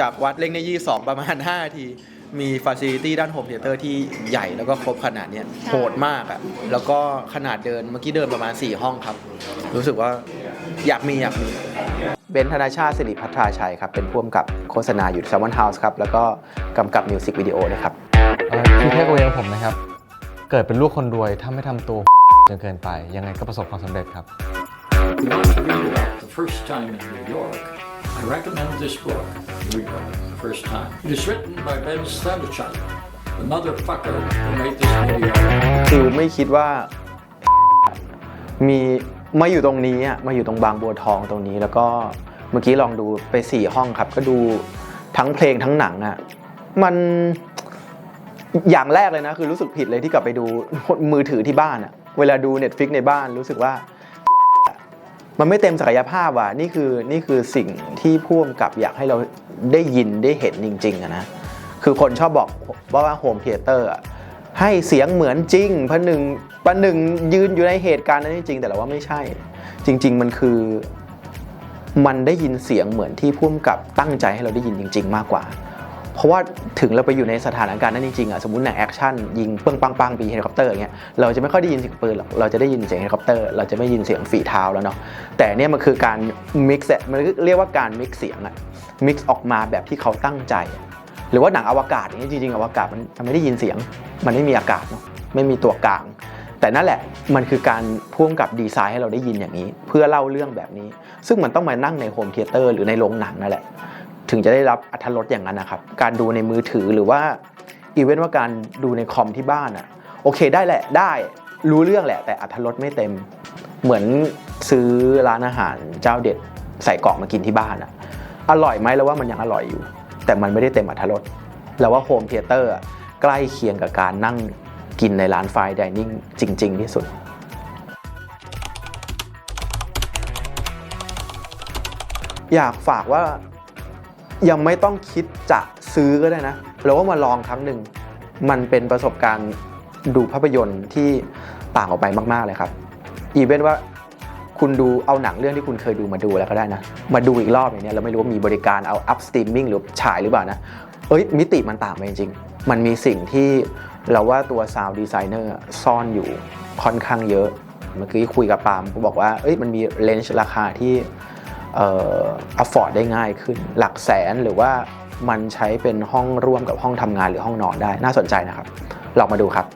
จากวัดเล่งในยี่สองประมาณ 5 นาที มีฟ a ซิลิตี้ด้านโฮมเทเตอร์ที่ใหญ่แล้วก็ครบขนาดเนี้ยโหดมากอะ่ะ แล้วก็ขนาดเดินเมื่อกี้เดินประมาณ 4 ห้องครับ รู้สึกว่าอยากมีอยากมีเบนธนาชาติสิริพัทราชัยครับ เป็นผู้กำกับโฆษณาอยู่ s ซ l m o n House ครับ แล้วก็กำกับมิวสิกวิดีโอนะครับเอ่อคือเทคโนโลยีของผมนะครับ เกิดเป็นลูกคนรวยถ้าไม่ทำตัวจนเกินไป ยังไงก็ประสบความสำเร็จครับ you want to read about the first time in New York, I recommend this book, Read About the First Time. It is written by Ben Stanchuk, the motherfucker who made this video. คือไม่คิดว่า มีมาอยู่ตรงนี้อะมาอยู่ตรงบางบัวทองตรงนี้ แล้วก็เมื่อกี้ลองดูไปสี่ห้องครับ ก็ดูทั้งเพลงทั้งหนังอะมันอย่างแรกเลยนะ คือรู้สึกผิดเลยที่กลับไปดูมือถือที่บ้านอะเวลาดู Netflix ในบ้านรู้สึกว่า มันไม่เต็มศักยภาพว่ะนี่คือนี่คือสิ่งที่พ่วงกับอยากให้เราได้ยินได้เห็นจริงๆนะคือคนชอบบอกว่าโฮมเทเตอร์ให้เสียงเหมือนจริงประหนึ่งประหนึ่งยืนอยู่ในเหตุการณ์นั้นจริงๆแต่เราว่าไม่ใช่ จริง ๆ มันคือมันได้ยินเสียงเหมือนที่พุ่มกับตั้งใจให้เราได้ยินจริง ๆ มากกว่า เพราะว่าถึงเราไปอยู่ในสถานการณ์นั้นจริงๆอะสมมติหนังแอคชั่นยิงปึ้งปังปังปีเฮลิคอปเตอร์อย่างเงี้ยเราจะไม่ค่อยได้ยินเสียงปืนหรอกเราจะได้ยินเสียงเฮลิคอปเตอร์เราจะไม่ยินเสียงฝีเท้าแล้วเนาะแต่เนี่ยมันคือการมิกซ์มันเรียกว่าการมิกซ์เสียงอะมิกซ์ออกมาแบบที่เขาตั้งใจ หรือว่าหนังอวกาศอย่างนี้ยจริงๆอวกาศมันมันไม่ได้ยินเสียง มันไม่มีอากาศเนาะไม่มีตัวกลางแต่นั่นแหละมันคือการพ่วงกับดีไซน์ให้เราได้ยินอย่างนี้ เพื่อเล่าเรื่องแบบนี้ ซึ่งมันต้องมานั่งในโฮมเทเตอร์หรือในโรงหนังนั่นแหละ ถึงจะได้รับอัธรสอย่างนั้นนะครับ การดูในมือถือหรือว่าอีเวนต์ว่าการดูในคอมที่บ้านอะโอเคได้แหละได้รู้เรื่องแหละ แต่อัธรสไม่เต็ม เหมือนซื้อร้านอาหารเจ้าเด็ดใส่กล่องมากินที่บ้านอะอร่อยไหมแล้วว่ามันยังอร่อยอยู่ แต่มันไม่ได้เต็มอัธรสเราว่าโฮมเทเตอร์ใกล้เคียงกับการนั่งกินในร้านไฟดิเนิ่งจริง ๆ ที่สุดอยากฝากว่า ยังไม่ต้องคิดจะซื้อก็ได้นะเราว่ามาลองครั้งหนึ่ง มันเป็นประสบการณ์ดูภาพยนตร์ที่ต่างออกไปมาก ๆ เลยครับ อีเวนว่าคุณดูเอาหนังเรื่องที่คุณเคยดูมาดูแล้วก็ได้นะ มาดูอีกรอบอย่างเนี้ยเราไม่รู้ว่ามีบริการเอาอัพสตรีมมิ่งหรือฉายหรือเปล่านะ เอ้ยมิติมันต่างไปจริง มันมีสิ่งที่เราว่าตัวซาวด์ดีไซเนอร์ซ่อนอยู่ค่อนข้างเยอะ เมื่อกี้คุยกับปาล์มเขาบอกว่าเอ้ยมันมีเลนส์ราคาที่ เอ่อ afford ได้ง่ายขึ้น หลักแสนหรือว่ามันใช้เป็นห้องร่วมกับห้องทำงานหรือห้องนอนได้น่าสนใจนะครับ ลองมาดูครับ